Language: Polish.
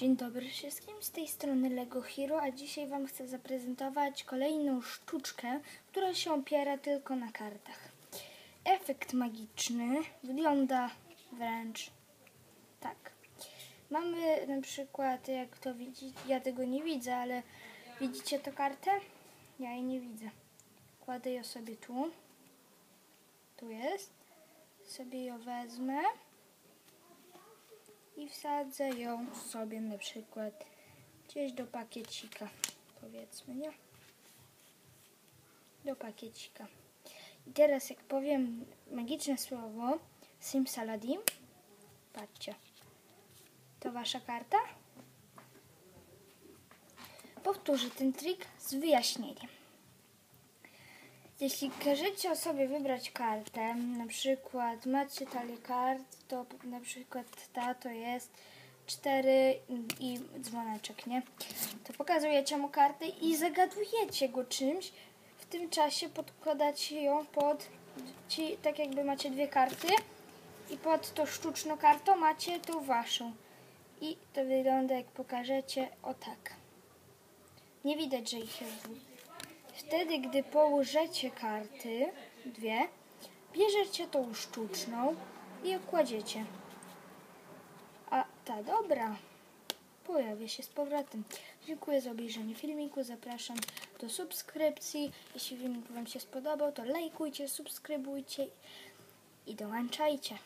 Dzień dobry wszystkim, z tej strony Lego Hero, a dzisiaj Wam chcę zaprezentować kolejną sztuczkę, która się opiera tylko na kartach. Efekt magiczny wygląda wręcz tak. Mamy na przykład, jak to widzicie, ja tego nie widzę, ale widzicie tę kartę? Ja jej nie widzę. Kładę ją sobie tu. Tu jest. Sobie ją wezmę i wsadzę ją sobie na przykład gdzieś do pakiecika, powiedzmy, nie? Do pakiecika. I teraz jak powiem magiczne słowo Simsaladim, patrzcie, to wasza karta. Powtórzę ten trik z wyjaśnieniem. Jeśli każecie sobie wybrać kartę, na przykład macie talię kart, to na przykład ta to jest 4 i dzwoneczek, nie? To pokazujecie mu kartę i zagadujecie go czymś. W tym czasie podkładacie ją pod, ci, tak jakby macie dwie karty i pod tą sztuczną kartą macie tą waszą. I to wygląda jak pokażecie o tak. Nie widać, że ich jest. Wtedy, gdy położycie karty, dwie, bierzecie tą sztuczną i ją kładziecie. A ta dobra pojawia się z powrotem. Dziękuję za obejrzenie filmiku, zapraszam do subskrypcji. Jeśli filmik Wam się spodobał, to lajkujcie, subskrybujcie i dołączajcie.